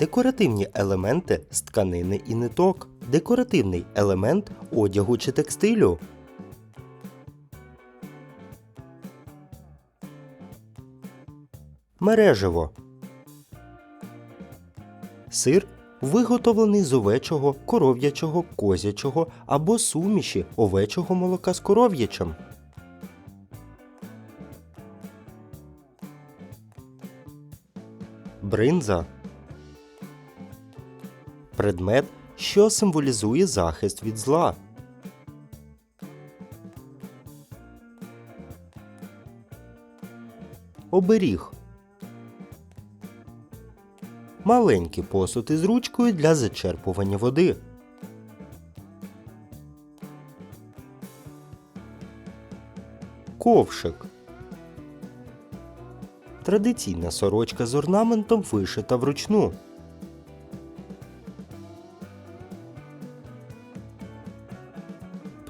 Декоративні елементи з тканини і ниток. Декоративний елемент одягу чи текстилю. Мережево. Сир виготовлений з овечого, коров'ячого, козячого або суміші овечого молока з коров'ячим. Бринза. Предмет, що символізує захист від зла. Оберіг. Маленький посуд із ручкою для зачерпування води. Ковшик. Традиційна сорочка з орнаментом вишита вручну.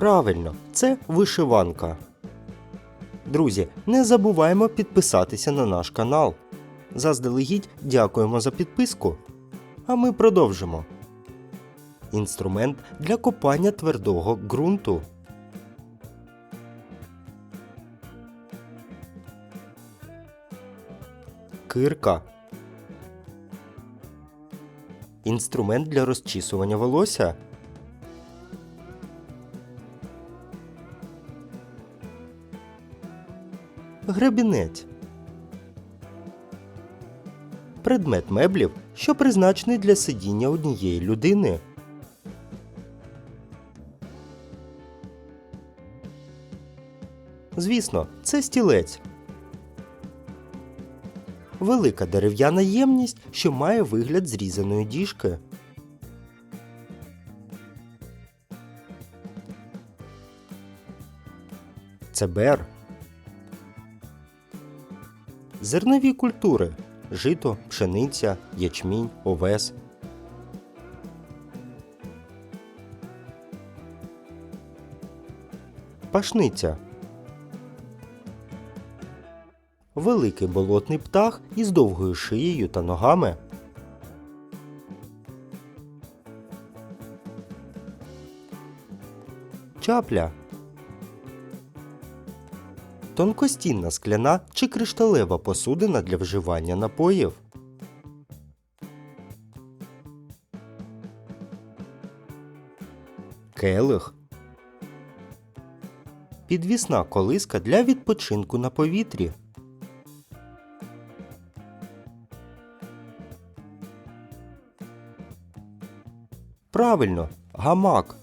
Правильно, це вишиванка. Друзі, не забуваємо підписатися на наш канал. Заздалегідь дякуємо за підписку. А ми продовжимо. Інструмент для копання твердого ґрунту. Кирка. Інструмент для розчісування волосся. Гребінець. Предмет меблів, що призначений для сидіння однієї людини. Звісно, це стілець. Велика дерев'яна ємність, що має вигляд зрізаної діжки. Цебер. Зернові культури жито, пшениця, ячмінь, овес. Пашниця. Великий болотний птах із довгою шиєю та ногами. Чапля. Тонкостінна скляна чи кришталева посудина для вживання напоїв. Келих. Підвісна колиска для відпочинку на повітрі. Правильно, гамак.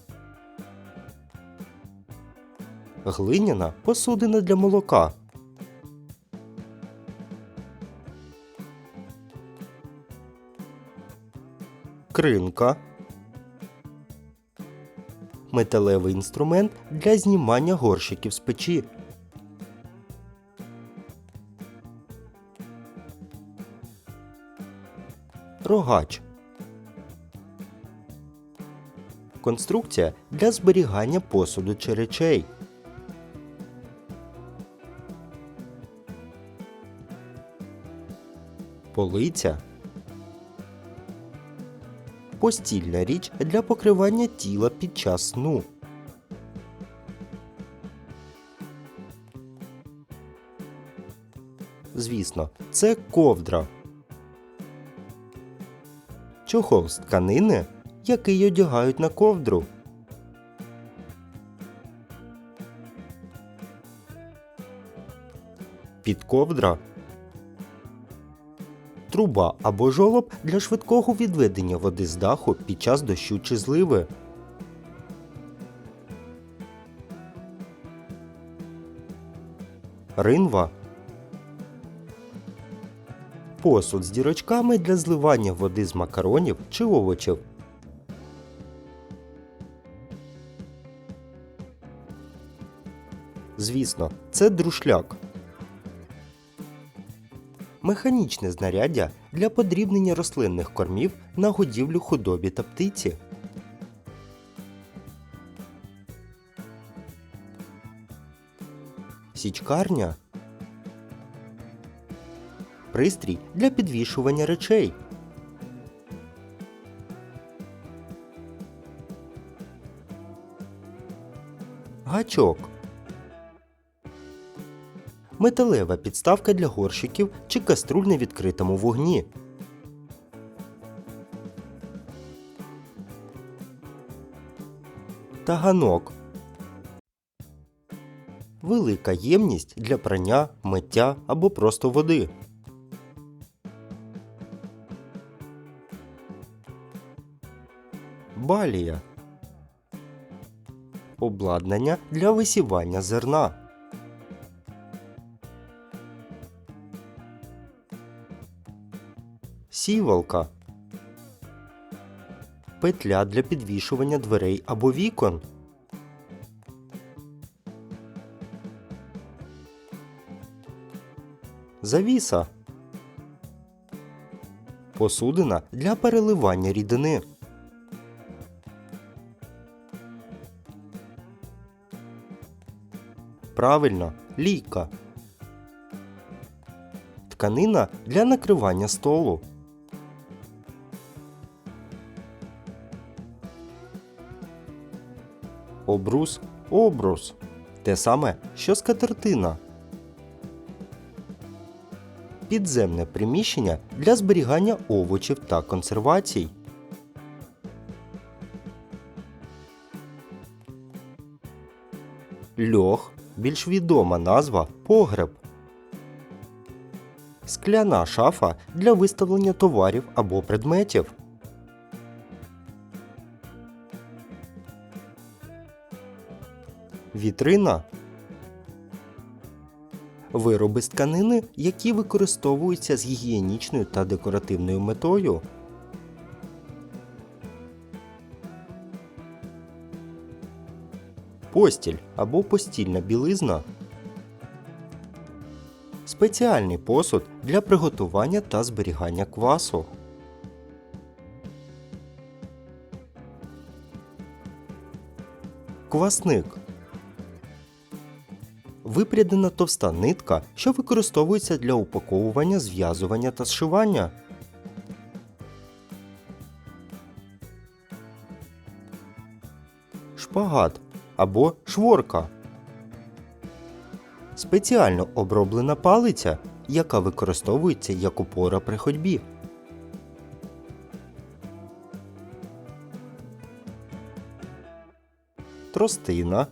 Глиняна посудина для молока. Кринка. Металевий інструмент для знімання горщиків з печі. Рогач. Конструкція для зберігання посуду чи речей. Полиця. Постільна річ для покривання тіла під час сну. Звісно, це ковдра. Чохол з тканини, який одягають на ковдру. Підковдра труба або жолоб для швидкого відведення води з даху під час дощу чи зливи. Ринва. Посуд з дірочками для зливання води з макаронів чи овочів. Звісно, це друшляк механічне знаряддя для подрібнення рослинних кормів на годівлю худобі та птиці. Січкарня. Пристрій для підвішування речей. Гачок. Металева підставка для горщиків чи каструль на відкритому вогні. Таганок. Велика ємність для прання, миття або просто води. Балія. Обладнання для висівання зерна. Сівалка. Петля для підвішування дверей або вікон. Завіса. Посудина для переливання рідини. Правильно, лійка. Тканина для накривання столу. Обрус обрус. Те саме, що скатертина. Підземне приміщення для зберігання овочів та консервацій. Льох більш відома назва погреб. Скляна шафа для виставлення товарів або предметів. Вітрина. Вироби з тканини, які використовуються з гігієнічною та декоративною метою. Постіль або постільна білизна. Спеціальний посуд для приготування та зберігання квасу. Квасник. Випрядена товста нитка, що використовується для упаковування, зв'язування та зшивання. Шпагат або шворка. Спеціально оброблена палиця, яка використовується як опора при ходьбі. Тростина